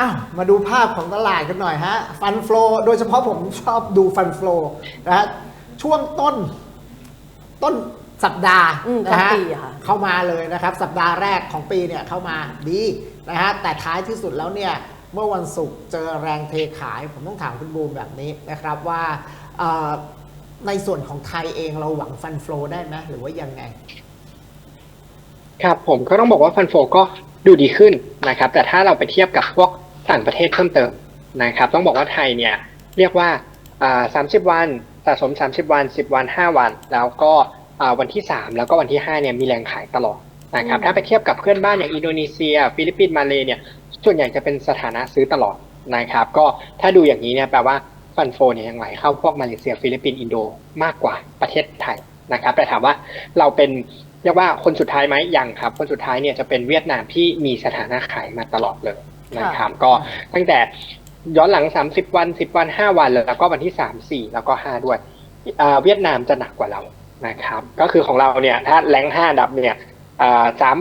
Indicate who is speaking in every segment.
Speaker 1: อ้าวมาดูภาพของตลาดกันหน่อยฮะฟันฟลอโดยเฉพาะผมชอบดูฟันฟลอนะฮะช่วงต้นต้นสัปดาห์
Speaker 2: อืม
Speaker 1: นะฮะ
Speaker 2: ต้นปีอะค่ะ
Speaker 1: เข้ามาเลยนะครับ สัปดาห์แรกของปีเนี่ยเข้ามาดีนะฮะแต่ท้ายที่สุดแล้วเนี่ยเมื่อวันศุกร์เจอแรงเทขาย ผมต้องถามคุณบูมแบบนี้นะครับว่าเอ่อในส่วนของไทยเองเราหวังฟันฟลอได้ไหมหรือว่ายังไง
Speaker 3: ครับผมก็ต้องบอกว่าฟันโฟก็ดูดีขึ้นนะครับ แต่ถ้าเราไปเทียบกับพวก ต่างประเทศเพิ่มเติมนะครับ ต้องบอกว่าไทยเนี่ยเรียกว่าอ่า30วันสะสม 30 วัน 10 วัน 5 วัน แล้วก็อ่าวันที่ 3 แล้วก็วันที่ 5 เนี่ยมีแรงขายตลอดนะครับ
Speaker 2: อืม
Speaker 3: ถ้าไปเทียบกับเพื่อนบ้านอย่างอินโดนีเซีย ฟิลิปปินส์มาเลเนี่ย ส่วนใหญ่จะเป็นสถานะซื้อตลอดนะครับ ก็ถ้าดูอย่างนี้เนี่ยแปลว่าฟันโฟเนี่ยยังไหลเข้าพวกมาเลเซีย ฟิลิปปินส์อินโดมากกว่าประเทศไทยนะครับ แต่ถามว่าเราเป็นเรียกว่าคนสุดท้ายไหมยังครับ คนสุดท้ายเนี่ยจะเป็นเวียดนามที่มีสถานะขายมาตลอดเลย นะครับก็ตั้งแต่ย้อนหลัง 30 วัน 10 วัน 5 วันแล้วก็วันที่ 3 4 แล้วก็ 5 ด้วยเวียดนามจะหนักกว่าเรานะครับ ก็คือของเราเนี่ยถ้าแรง5อันดับเนี่ยสาม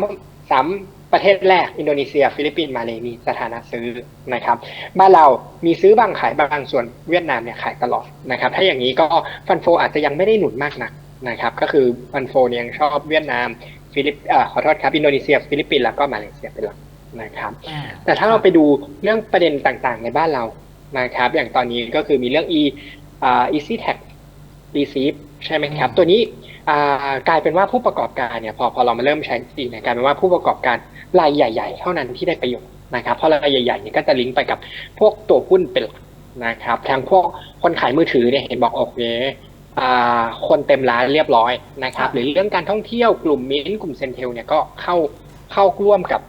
Speaker 3: สามประเทศแรกอินโดนีเซีย ฟิลิปปินส์มาเลมีสถานะซื้อนะครับ บ้านเรามีซื้อบางขายบางส่วนเวียดนามเนี่ยขายตลอดนะครับ ถ้าอย่างนี้ก็ฟันโฟอาจจะยังไม่ได้หนุนมากนักนะครับ ก็คือฟันโฟเนี่ยยังชอบเวียดนามฟิลิปเอ่อขอโทษครับอินโดนีเซีย ฟิลิปปินส์แล้วก็มาเลเซียเป็นหลัก นะครับ แต่ถ้าเราไปดูเรื่องประเด็นต่างๆ ในบ้านเรานะครับ อย่างตอนนี้ก็คือมีเรื่อง e อ่า easy tax receive ใช่ไหมครับ
Speaker 1: อืม
Speaker 3: ตัวนี้อ่ากลายเป็นว่าผู้ประกอบการเนี่ยพอพอเรามาเริ่มใช้สีเนี่ยกลายเป็นว่าผู้ประกอบการรายใหญ่ ๆ เท่านั้นที่ได้ประโยชน์นะครับ เพราะรายใหญ่ๆเนี่ยก็จะลิงก์ไปกับพวกตัวหุ้นเป็นหลักนะครับทางพวกคนขายมือถือเนี่ยเห็นบอกโอเคอ่าคนเต็มร้านเรียบร้อยนะครับ หรือเรื่องการท่องเที่ยวกลุ่มมิ้นท์กลุ่มเซนเทลเนี่ยก็เข้าเข้าร่วมกับอ่า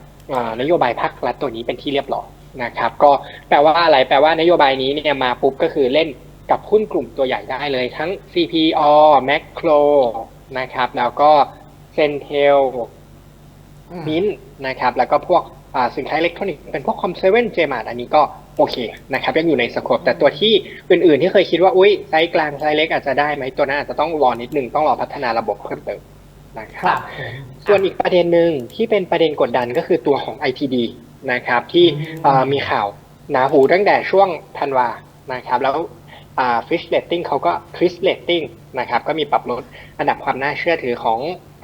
Speaker 3: นโยบายภาครัฐตัวนี้เป็นที่เรียบร้อยนะครับ ก็แปลว่าอะไรแปลว่านโยบายนี้เนี่ยมาปุ๊บก็คือเล่นกับหุ้นกลุ่มตัวใหญ่ได้เลยทั้ง CPO Macro นะครับ แล้วก็เซนเทล
Speaker 1: อืม
Speaker 3: มินนะครับ แล้วก็พวกอ่าสินค้าอิเล็กทรอนิกส์เป็นพวกคอมเซเว่นเจมาร์อันนี้ก็โอเคนะครับยังอยู่ในสโคปแต่ตัวที่อื่นๆที่เคยคิดว่า อุ้ยไซส์กลางไซส์เล็กอาจจะได้ไหมตัวนั้นอาจจะต้องรอนิดนึงต้องรอพัฒนาระบบเพิ่มเติม นะค
Speaker 1: ค
Speaker 3: รั
Speaker 1: รับบผม
Speaker 3: ส่วนอีกประเด็นหนึ่งที่เป็นประเด็นกดดันก็คือตัวของ ITD นะครับที่
Speaker 1: อืม
Speaker 3: อ่ามีข่าวหนาหูตั้งแต่ช่วงธันวานะครับแล้วอ่า Fish Rating เขาก็ Chris Rating นะครับก็มีปรับลดอันดับความน่าเชื่อถือของ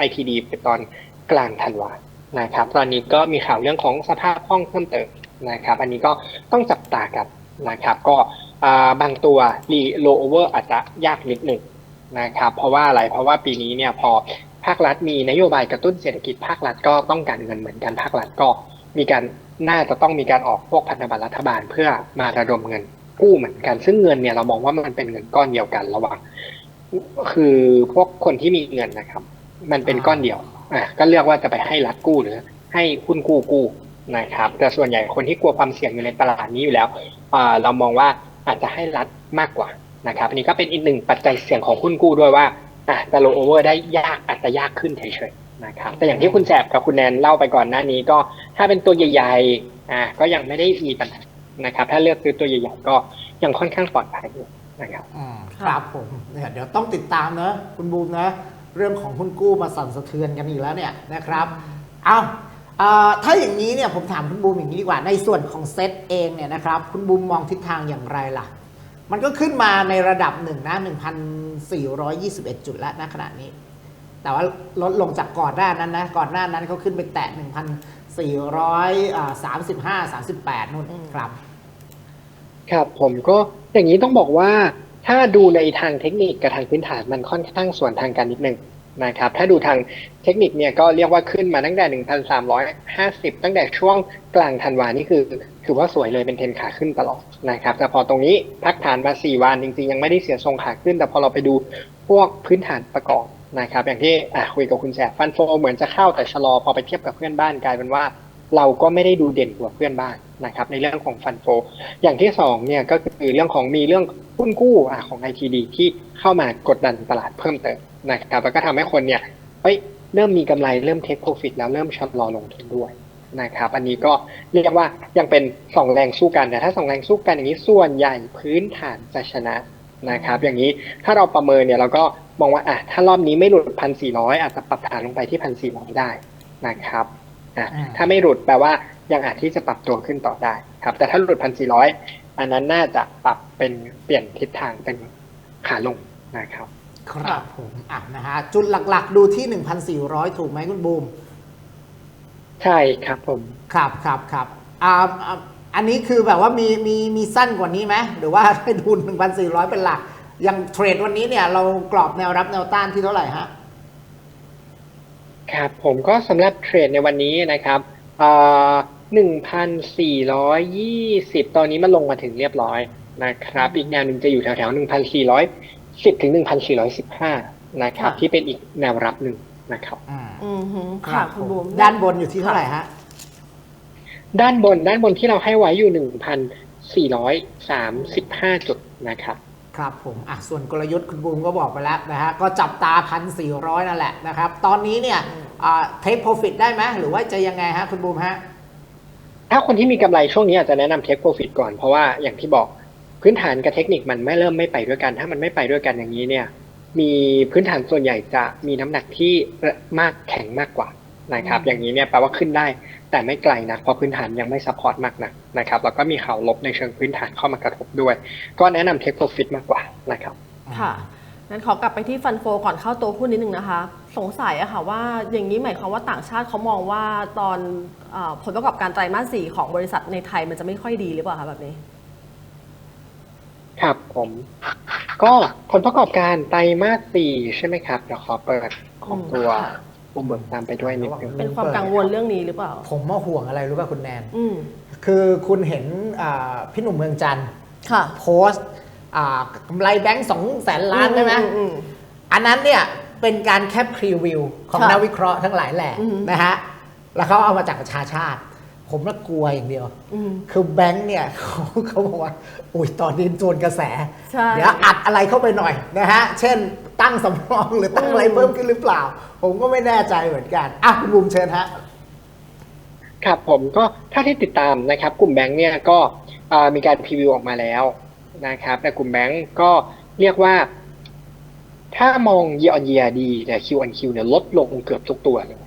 Speaker 3: ITD ไปตอนกลางธันวานะครับตอนนี้ก็มีข่าวเรื่องของสภาพคล่องเพิ่มเติมนะครับอันนี้ก็ต้องจับตากันนะครับก็อ่าบางตัวรีโลเวอร์อาจจะยากนิดหนึ่งนะครับเพราะว่าอะไรเพราะว่าปีนี้เนี่ยพอ ภาครัฐมีนโยบายกระตุ้นเศรษฐกิจภาครัฐก็ต้องการเงินเหมือนกันภาครัฐก็มีการน่าจะต้องมีการออกพวกพันธบัตรรัฐบาลเพื่อมาระดมเงินกู้เหมือนกัน ซึ่งเงินเนี่ยเรามองว่ามันเป็นเงินก้อนเดียวกันระหว่าง คือพวกคนที่มีเงินนะครับ มันเป็นก้อนเดียวอะก็เลือกว่าจะไปให้รัฐกู้หรือ ให้หุ้นกู้กู้นะครับ แต่ส่วนใหญ่คนที่กลัวความเสี่ยงอยู่ในตลาดนี้อยู่แล้วเรามองว่าอาจจะให้รัฐมากกว่านะครับอันนี้ก็เป็นอีกหนึ่งปัจจัยเสี่ยงของหุ้นกู้ด้วยว่า อะจะโลโอเวอร์ได้ยากอาจจะยากขึ้นเฉยๆนะครับแต่อย่างที่คุณแสบกับคุณแนนเล่าไปก่อนหน้านี้ก็ถ้าเป็นตัวใหญ่ๆอะก็ยังไม่ได้มีปัญหานะครับ ถ้าเลือกซื้อตัวใหญ่ๆก็ยังค่อนข้างปลอดภัยอยู่นะครับ
Speaker 1: อืมครับผมเนี่ยเดี๋ยวต้องติดตามนะคุณบูมนะ เรื่องของหุ้นกู้มาสั่นสะเทือนกันอีกแล้วเนี่ยนะครับเอาเอ่อถ้าอย่างนี้เนี่ยผมถามคุณบูมอย่างนี้ดีกว่าในส่วนของเซตเองเนี่ยนะครับคุณบูมมองทิศทางอย่างไรล่ะ มันก็ขึ้นมาในระดับหนึ่งนะ 1,421 จุดแล้วนะขณะนี้ แต่ว่าลดลงจากก่อนหน้านั้นนะ ก่อนหน้านั้นเขาขึ้นไปแตะ 1,435 38นู่นครับ
Speaker 3: ครับผมก็อย่างนี้ต้องบอกว่าถ้าดูในทางเทคนิคกับทางพื้นฐานมันค่อนข้างส่วนทางกันนิดนึง นะครับ ถ้าดูทางเทคนิคเนี่ยก็เรียกว่าขึ้นมาตั้งแต่ 1,350 ตั้งแต่ช่วงกลางธันวานี่คือ ถือว่าสวยเลยเป็นเทนขาขึ้นตลอดนะครับ แต่พอตรงนี้พักฐานมา 4 วันจริงๆ ยังไม่ได้เสียทรงขาขึ้น แต่พอเราไปดูพวกพื้นฐานประกอบนะครับ อย่างที่อะคุยกับคุณแสบฟันโฟเหมือนจะเข้าแต่ชะลอพอไปเทียบกับเพื่อนบ้านกลายเป็นว่าเราก็ไม่ได้ดูเด่นกว่าเพื่อนบ้านนะครับในเรื่องของฟันโฟ อย่างที่สองเนี่ยก็คือเรื่องของมีเรื่องหุ้นกู้อะของ ITD ที่เข้ามากดดันตลาดเพิ่มเติม นะครับแล้วก็ทำให้คนเนี่ยเฮ้ยเริ่มมีกำไรเริ่มเทคโปรฟิตแล้วเริ่มชะลอลงทุนด้วยนะครับอันนี้ก็เรียกว่ายังเป็นสองแรงสู้กันแต่ถ้าสองแรงสู้กันอย่างนี้ส่วนใหญ่พื้นฐานจะชนะนะครับอย่างนี้ถ้าเราประเมินเนี่ยเราก็มองว่าอะถ้ารอบนี้ไม่หลุดพันสี่ร้อยอาจจะปรับฐานลงไปที่พันสี่ร้อยได้นะครับอะ
Speaker 1: อ่า
Speaker 3: ถ้าไม่หลุดแปลว่ายังอาจที่จะปรับตัวขึ้นต่อได้ครับ แต่ถ้าหลุดพันสี่ร้อยอันนั้นน่าจะปรับเป็นเปลี่ยนทิศทางเป็นขาลงนะครับ
Speaker 1: ครับผมอะนะฮะจุดหลักๆ ดูที่ 1,400 ถูกไหมคุณบูม
Speaker 3: ใช่ครับผม
Speaker 1: ครับครับครับอ่าอ่าอันนี้คือแบบว่ามีมีมีสั้นกว่านี้ไหมหรือว่าให้ดู 1,400 เป็นหลัก อย่างเทรดวันนี้เนี่ยเรากรอบแนวรับแนวต้านที่เท่าไหร่ฮะ
Speaker 3: ครับผมก็สำหรับเทรดในวันนี้นะครับหนึ่งพันสี่ร้อยยี่สิบตอนนี้มันลงมาถึงเรียบร้อยนะครับ อีกแนวหนึ่งจะอยู่แถวแถวหนึ่งพันสี่ร้อย สิบถึงหนึ่งพันสี่ร้อยสิบห้านะครับ
Speaker 2: ค่ะ
Speaker 3: ที่เป็นอีกแนวรับหนึ่งนะครับ
Speaker 1: อืม
Speaker 2: อืมฮึ
Speaker 1: ค
Speaker 2: ค่ะ
Speaker 1: รับ
Speaker 2: คุณ
Speaker 1: ผม
Speaker 2: บูม
Speaker 1: ด้านบนอยู่ที่เท่าไหร่ฮะ
Speaker 3: ด้านบนด้านบนที่เราให้ไว้อยู่หนึ่งพันสี่ร้อยสามสิบห้าจุดนะครับ
Speaker 1: ครับผมอะส่วนกลยุทธ์คุณบูมก็บอกไปแล้วนะฮะก็จับตา1,400นั่นแหละนะครับ ตอนนี้เนี่ยเทคโปรฟิตได้ไหมหรือว่าจะยังไงฮะคุณบูมฮะ
Speaker 3: ถ้าคนที่มีกำไรช่วงนี้อาจจะแนะนำเทคโปรฟิตก่อนเพราะว่าอย่างที่บอก พื้นฐานกับเทคนิคมันไม่เริ่มไม่ไปด้วยกัน ถ้ามันไม่ไปด้วยกันอย่างนี้เนี่ย มีพื้นฐานส่วนใหญ่จะมีน้ำหนักที่มากแข็งมากกว่านะครับ
Speaker 1: อืม
Speaker 3: อย่างนี้เนี่ยแปลว่าขึ้นได้ แต่ไม่ไกลนะเพราะพื้นฐานยังไม่ซัพพอร์ตมากนักนะครับ แล้วก็มีข่าวลบในเชิงพื้นฐานเข้ามากระทบด้วย ก็แนะนำเทคโปรฟิตมากกว่านะครับ
Speaker 2: ค่ะงั้นขอกลับไปที่ฟันโฟก่อนเข้าตัวหุ้นนิดนึงนะคะ สงสัยอะค่ะว่าอย่างนี้หมายความว่าต่างชาติเขามองว่าตอนเออผลประกอบการไตรมาสสี่ของบริษัทในไทยมันจะไม่ค่อยดีหรือเปล่าคะแบบนี้
Speaker 3: ครับผม ก็ผลประกอบการไตรมาสสี่ใช่ไหมครับ เดี๋ยวขอเปิดของตัวอุเบิกตามไปด้วยนิดนึง
Speaker 2: เป็นความกังวลเรื่องนี้หรือเปล่า
Speaker 1: ผมมาห่วงอะไรรู้ป่ะคุณแนน
Speaker 2: อืม
Speaker 1: คือคุณเห็นอ่าพี่หนุ่มเมืองจันทร์
Speaker 2: ค่ะ
Speaker 1: โพสต์อ่ากำไรแบงก์สองแสนล้านใช่ไหม
Speaker 2: อือืม
Speaker 1: อันนั้นเนี่ยเป็นการแค่พรีวิวของ
Speaker 2: ค่ะ
Speaker 1: นักวิเคราะห์ทั้งหลายแหล่
Speaker 2: อืม
Speaker 1: นะฮะ แล้วเขาเอามาจากประชาชาติ ผมน่ากลัวอย่างเดียว
Speaker 2: อืม
Speaker 1: คือแบงค์เนี่ยเขาเขาบอกว่า อุ้ยตอนนี้โจนกระแส
Speaker 2: ใช่
Speaker 1: เดี๋ยวอัดอะไรเข้าไปหน่อยนะฮะ เช่นตั้งสำรองหรือตั้งอะไร
Speaker 2: อืม
Speaker 1: เพิ่มขึ้นหรือเปล่า ผมก็ไม่แน่ใจเหมือนกัน อะคุณบุมเชิญฮะ
Speaker 3: ครับผมก็ถ้าที่ติดตามนะครับ กลุ่มแบงค์เนี่ยก็เอ่อมีการพรีวิวออกมาแล้วนะครับแต่กลุ่มแบงค์ก็เรียกว่า ถ้ามอง year on year ดีแต่ Q on Q เนี่ยลดลงเกือบทุกตัวเลย
Speaker 2: อืม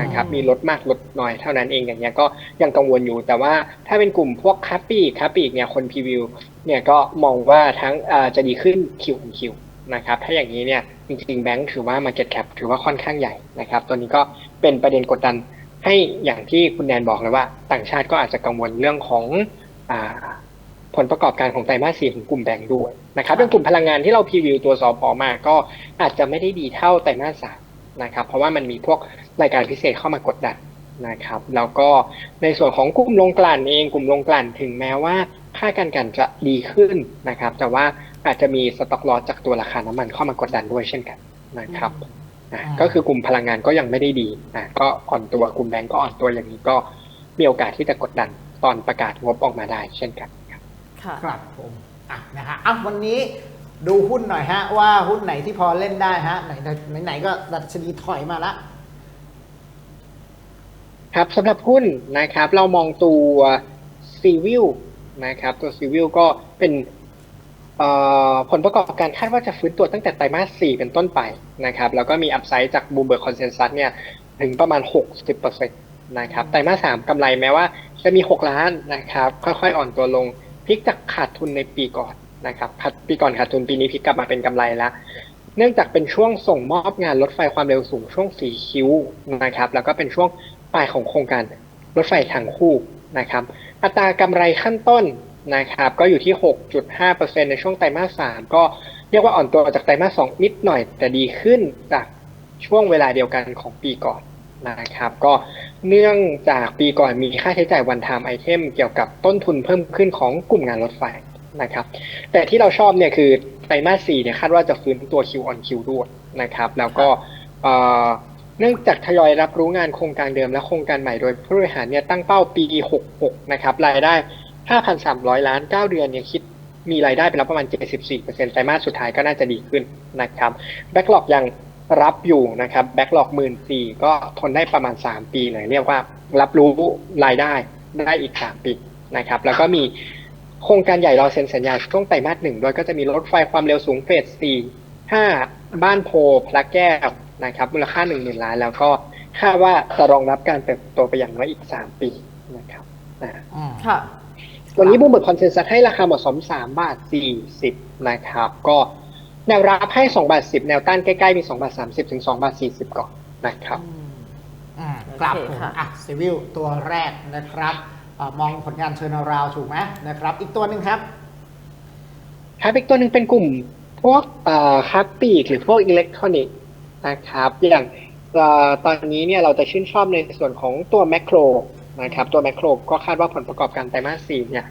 Speaker 3: นะครับมีลดมากลดน้อยเท่านั้นเองอย่างเงี้ยก็ยังกังวลอยู่ แต่ว่าถ้าเป็นกลุ่มพวกค้าปลีกค้าปลีกเนี่ยคนพรีวิวเนี่ยก็มองว่าทั้งเอ่อจะดีขึ้น Q on Q นะครับถ้าอย่างนี้เนี่ยจริงๆแบงค์ถือว่า Market Cap ถือว่าค่อนข้างใหญ่นะครับตัวนี้ก็เป็นประเด็นกดดันให้อย่างที่คุณแนนบอกเลยว่า ต่างชาติก็อาจจะกังวลเรื่องของอาผลประกอบการของไตรมาสสี่ของกลุ่มแบงค์ด้วยนะครับเรื่องกลุ่มพลังงานที่เราพรีวิวตัวสอพอมาก็อาจจะไม่ได้ดีเท่าไตรมาสสาม นะครับ เพราะว่ามันมีพวกรายการพิเศษเข้ามากดดันนะครับ แล้วก็ในส่วนของกลุ่มโรงกลั่นเองกลุ่มโรงกลั่นถึงแม้ว่าค่าการกลั่นจะดีขึ้นนะครับ แต่ว่าอาจจะมีสต็อกลอสจากตัวราคาน้ำมันเข้ามากดดันด้วยเช่นกันนะครับนะก็คือกลุ่มพลังงานก็ยังไม่ได้ดีนะก็อ่อนตัวกลุ่มแบงก์ก็อ่อนตัวอย่างนี้ก็มีโอกาสที่จะกดดันตอนประกาศงบออกมาได้เช่นกันครับ
Speaker 2: ค่ะ
Speaker 1: ครับผมอะนะฮะอะวันนี้ ดูหุ้นหน่อยฮะ ว่าหุ้นไหนที่พอเล่นได้ฮะ ไหนไหนไหนก็ดัชนีถอยมาละ
Speaker 3: ครับสำหรับหุ้นนะครับ เรามองตัวซีวิลนะครับ ตัวซีวิลก็เป็นผลประกอบการคาดว่าจะฟื้นตัวตั้งแต่ไตรมาส 4 เป็นต้นไปนะครับ แล้วก็มีอัพไซด์จากบูมเบิร์กคอนเซนแซสเนี่ยถึงประมาณ 60%นะครับ ไตรมาส 3กำไรแม้ว่าจะมี 6 ล้านนะครับ ค่อยๆ อ่อนตัวลงพลิกจากขาดทุนในปีก่อน นะครับขาดปีก่อนขาดทุนปีนี้พลิกกลับมาเป็นกำไรแล้ว เนื่องจากเป็นช่วงส่งมอบงานรถไฟความเร็วสูงช่วงสีคิ้วนะครับ แล้วก็เป็นช่วงปลายของโครงการรถไฟทางคู่นะครับ อัตรากำไรขั้นต้นนะครับ ก็อยู่ที่ 6.5%ในช่วงไตรมาส 3 ก็เรียกว่าอ่อนตัวจากไตรมาส 2 นิดหน่อย แต่ดีขึ้นจากช่วงเวลาเดียวกันของปีก่อนนะครับก็เนื่องจากปีก่อนมีค่าใช้จ่ายวัน time item เกี่ยวกับต้นทุนเพิ่มขึ้นของกลุ่มงานรถไฟ นะครับ แต่ที่เราชอบเนี่ยคือไตรมาส4เนี่ยคาดว่าจะฟื้นตัว Q on Q ด้วยนะครับ แล้วก็เอ่อเนื่องจากทยอยรับรู้งานโครงการเดิมและโครงการใหม่โดยผู้บริหารเนี่ยตั้งเป้าปี 66 นะครับ รายได้ 5,300 ล้าน 9 เดือนเนี่ยคิดมีรายได้ไปแล้วประมาณ 74%ไตรมาสสุดท้ายก็น่าจะดีขึ้นนะครับแบ็กหลอกยังรับอยู่นะครับแบ็กหลอกหมื่นสี่ก็ทนได้ประมาณ 3 ปีเลยเรียกว่ารับรู้รายได้ได้อีก 3 ปีนะครับ แล้วก็มี โครงการใหญ่รอเซ็นสัญญาช่วงไตรมาสหนึ่งด้วยก็จะมีรถไฟความเร็วสูงเฟสสี่ห้าบ้านโพพระแก้วนะครับมูลค่าหนึ่งหมื่นล้าน แล้วก็คาดว่าจะรองรับการเติบโตไปอย่างน้อยอีก3ปีนะครับอ่า
Speaker 1: อืม
Speaker 2: ค่ะ
Speaker 3: วันนี้บูมเบิร์กคอนเซนแซสให้ราคาเหมาะสม3บาท40นะครับ ก็แนวรับให้2บาท10แนวต้านใกล้ๆมี2บาท30ถึง2บาท40ก่อนนะครับ
Speaker 1: อืมครับ
Speaker 2: โอ
Speaker 1: ผ
Speaker 2: เค
Speaker 1: ม
Speaker 2: ค่ะ
Speaker 1: อะซีวิลตัวแรกนะครับเออ มองผลงานเทอร์นาราวถูกไหมนะครับ อีกตัวหนึ่งครับ
Speaker 3: ครับอีกตัวหนึ่งเป็นกลุ่มพวกเอ่อค้าปลีกหรือพวกอิเล็กทรอนิกส์นะครับอย่างอตอนนี้เนี่ยเราจะชื่นชอบในส่วนของตัวแมคโครนะครับตัวแมคโครก็คาดว่าผลประกอบการไตรมาสสี่เนี่ย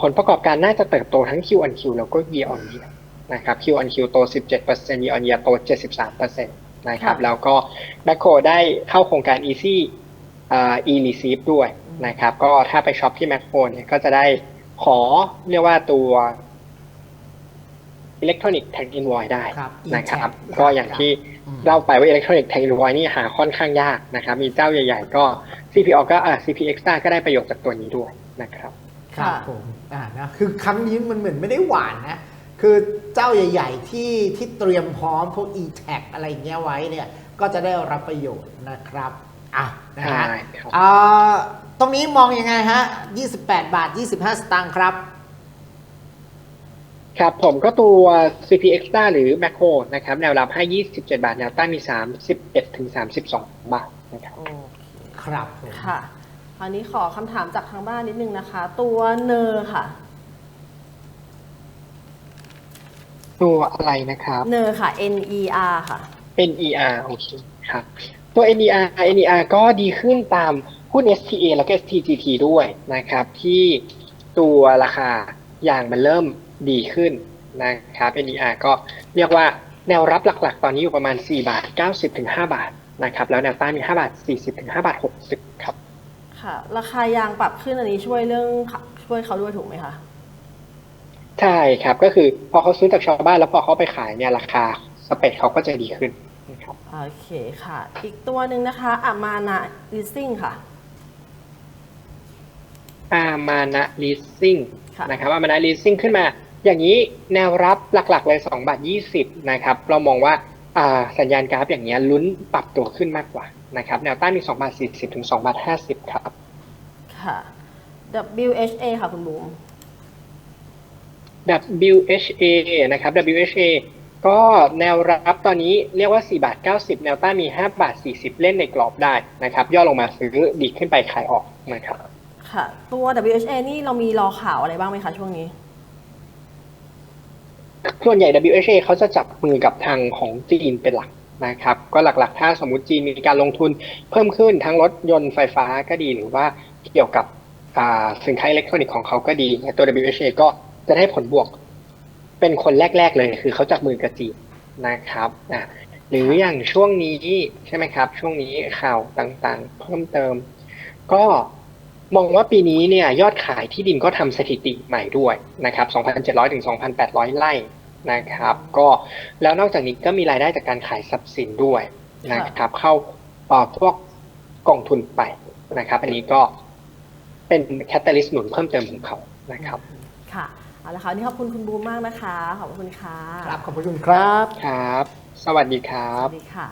Speaker 3: ผลประกอบการน่าจะเติบโตทั้ง Q on Q แล้วก็ Year on Year นะครับ Q on Q โต 17% Year on Year โต 73%นะครับแล้วก็แมคโครได้เข้าโครงการ Easy เอ่อ e-receive ด้วย นะครับ ก็ถ้าไปช็อปที่แมคโครเนี่ยก็จะได้ขอเรียกว่าตัวอิเล็กทรอนิกส์แท็กอินวอยได้
Speaker 1: ครับ
Speaker 3: นะครับ
Speaker 1: e-tag
Speaker 3: ก็อย่างที่
Speaker 1: อืม
Speaker 3: เล่าไปว่าอิเล็กทรอนิกส์แท็กอินวอยนี่หาค่อนข้างยากนะครับ มีเจ้าใหญ่ ๆ ก็ CPO ก็อ่า CP Extra ก็ได้ประโยชน์จากตัวนี้ด้วยนะครับ
Speaker 1: ครับ
Speaker 2: ค่ะ
Speaker 1: ผมอ่านะคือครั้งนี้มันเหมือนไม่ได้หวานนะ คือเจ้าใหญ่ ๆ ที่ที่เตรียมพร้อมพวก e-tag อะไรอย่างเงี้ยไว้เนี่ย ก็จะได้รับประโยชน์นะครับอะ นะฮะ
Speaker 3: ใช่ครับ
Speaker 1: อ่าตรงนี้มองยังไงฮะ 28 บาท 25 สตางค์ครับ
Speaker 3: ครับผมก็ตัว CP Extra หรือ Macro นะครับ แนวรับให้ 27 บาท แนวต้านมี 31 ถึง 32 บาทนะครับ
Speaker 2: โอเค
Speaker 1: ครับผม
Speaker 2: ค่ะคราวนี้ขอคำถามจากทางบ้านนิดนึงนะคะ ตัวเนอร์ค่ะ
Speaker 3: ตัวอะไรนะครับ
Speaker 2: เนอร์ค่ะ N E R ค่ะ
Speaker 3: NER โอเคครับ ตัว NER NER ก็ดีขึ้นตามหุ้น STA แล้วก็ STGT ด้วยนะครับที่ตัวราคายางมันเริ่มดีขึ้นนะครับ NER ก็เรียกว่าแนวรับหลักๆ ตอนนี้อยู่ประมาณ 4 บาท 90 ถึง 5 บาทนะครับแล้วแนวต้านมี 5 บาท 40 ถึง 5 บาท 60 ครับ
Speaker 2: ค่ะ ราคายางปรับขึ้นอันนี้ช่วยเรื่องช่วยเขาด้วยถูกไหมคะ
Speaker 3: ใช่ครับก็คือพอเขาซื้อจากชาวบ้านแล้วพอเขาไปขายเนี่ยราคาสเปคเขาก็จะดีขึ้นนะ ครับ
Speaker 2: โอเคค่ะ อีกตัวหนึ่งนะคะอามานาลิสซิ่งค่ะ
Speaker 3: อามานะลีสซิ่ง
Speaker 2: ค่ะ
Speaker 3: นะครับอามานะลีสซิ่งขึ้นมา อย่างนี้แนวรับหลักๆเลย2บาท20นะครับเรามองว่าอ่าสัญญาณกราฟอย่างเงี้ยลุ้นปรับตัวขึ้นมากกว่านะครับแนวต้านมี2บาท40ถึง2บาท50ครับ
Speaker 2: ค่ะ WHA ค่ะคุณบูม
Speaker 3: WHA นะครับ WHA ก็แนวรับตอนนี้เรียกว่า 4 บาท 90 แนวต้านมี 5 บาท 40 เล่นในกรอบได้นะครับ ย่อลงมาซื้อดีขึ้นไปขายออกนะครับ
Speaker 2: ค่ะ ตัว WHA นี่เรามีรอข่าวอะไรบ้างไหมคะช่วงนี้
Speaker 3: ส่วนใหญ่ WHA เขาจะจับมือกับทางของจีนเป็นหลักนะครับ ก็หลักๆ ถ้าสมมุติจีนมีการลงทุนเพิ่มขึ้นทั้งรถยนต์ไฟฟ้าก็ดีหรือว่าเกี่ยวกับอ่าสินค้าอิเล็กทรอนิกส์ของเขาก็ดีเนี่ยตัว WHA ก็จะได้ผลบวก เป็นคนแรก ๆ เลย คือเขาจับมือกับจีนนะครับอะหรืออย่างช่วงนี้ใช่ไหมครับ ช่วงนี้ข่าวต่างๆ เพิ่มเติม ก็มองว่าปีนี้เนี่ยยอดขายที่ดินก็ทำสถิติใหม่ด้วยนะครับ 2,700 ถึง 2,800 ไร่นะครับ ก็แล้วนอกจากนี้ก็มีรายได้จากการขายทรัพย์สินด้วยนะครับ เข้าเอ่อพวกกองทุนไปนะครับ อันนี้ก็เป็นแคตตาลิสต์หนุนเพิ่มเติมของเขานะครับ
Speaker 2: ค่ะ เอาละค่ะวันนี่ขอบคุณคุณบูมมากนะคะ ขอบคุณค่ะ
Speaker 1: ครับ ขอบพระคุณครับ
Speaker 3: ครับ สวัสดีครั
Speaker 2: ส
Speaker 3: บ
Speaker 2: วัสดีค่ะ